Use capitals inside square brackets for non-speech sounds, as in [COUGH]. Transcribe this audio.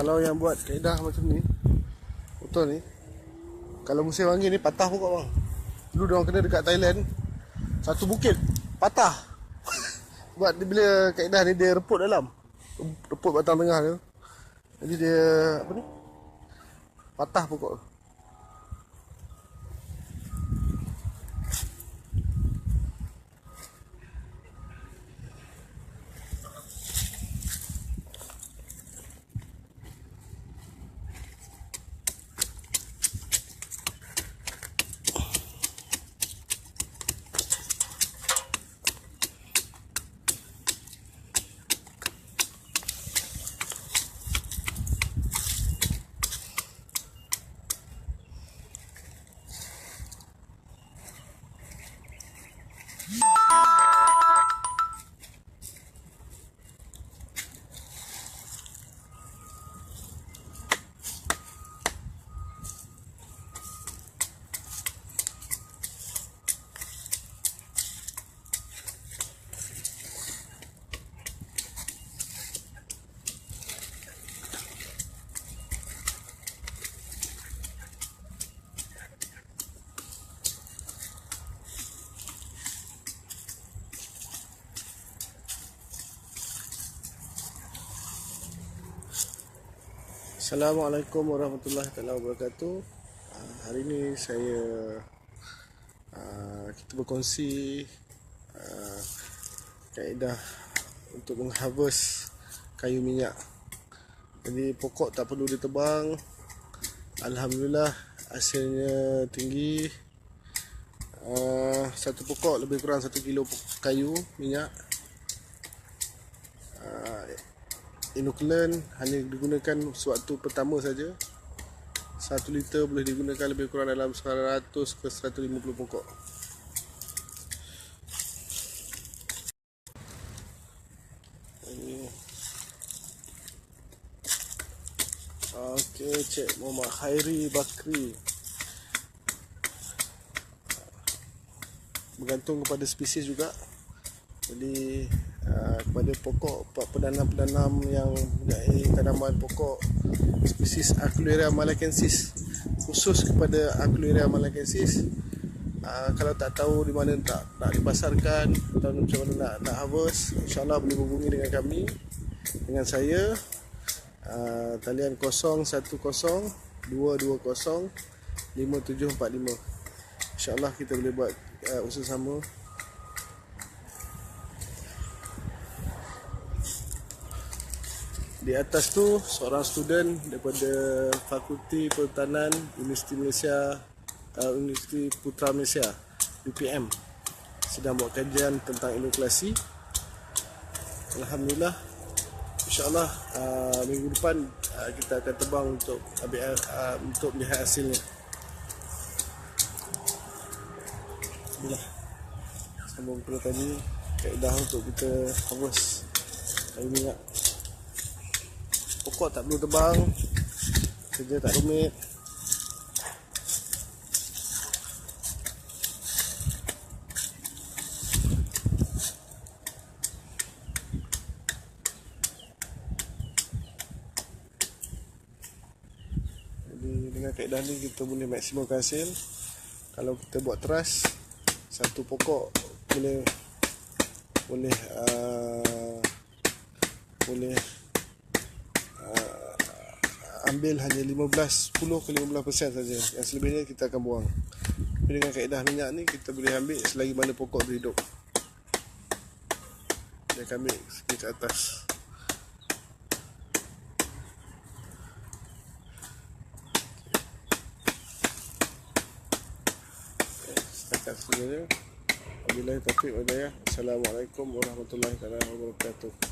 Kalau yang buat kaedah macam ni Betul ni Kalau musim angin ni patah pokok bang. Dulu dia orang kena dekat Thailand Satu bukit Patah. [LAUGHS] Sebab dia bila kaedah ni dia reput dalam. Reput batang tengah tu Jadi dia Apa ni Patah pokok Assalamualaikum warahmatullahi taala wabarakatuh. Uh, hari ini saya uh, kita berkongsi uh, kaedah untuk mengharvest kayu minyak. Jadi pokok tak perlu ditebang. Alhamdulillah hasilnya tinggi. Satu pokok lebih kurang satu kilo kayu minyak inokulan hanya digunakan sewaktu pertama saja. 1 liter boleh digunakan lebih kurang dalam 100 ke 150 pokok. Okey, cek Muhammad Khairi Bakri. Bergantung kepada spesies juga. Jadi Ah, kepada pokok pedanam-pedanam yang mempunyai tanaman pokok spesies Acluera malakensis khusus kepada Acluera malakensis uh, kalau tak tahu di mana tak nak dipasarkan atau macam mana nak, nak harvest insyaAllah boleh hubungi dengan kami dengan saya. Uh, talian 010 220 5745 insyaAllah kita boleh buat uh, usaha sama di atas tu seorang student daripada Fakulti Pertahanan Universiti Malaysia uh, Universiti Putra Malaysia UPM sedang buat kajian tentang inokulasi Alhamdulillah InsyaAllah uh, minggu depan uh, kita akan terbang untuk ambil, uh, untuk melihat hasilnya. Alhamdulillah. Sambung tadi Kaedah untuk kita harvest Kayu minyak pokok tak perlu tebang. Kerja tak rumit. Jadi dengan kaedah ni kita boleh maksimumkan hasil. Kalau kita buat teras satu pokok boleh boleh uh, boleh ambil hanya 15 10 ke 15% saja. Yang selebihnya kita akan buang. Tapi dengan kaedah minyak ni kita boleh ambil selagi mana pokok tu hidup. Dia akan ambil sikit ke atas. Setakat saja. Wabillahi taufiq wa. Assalamualaikum warahmatullahi wabarakatuh.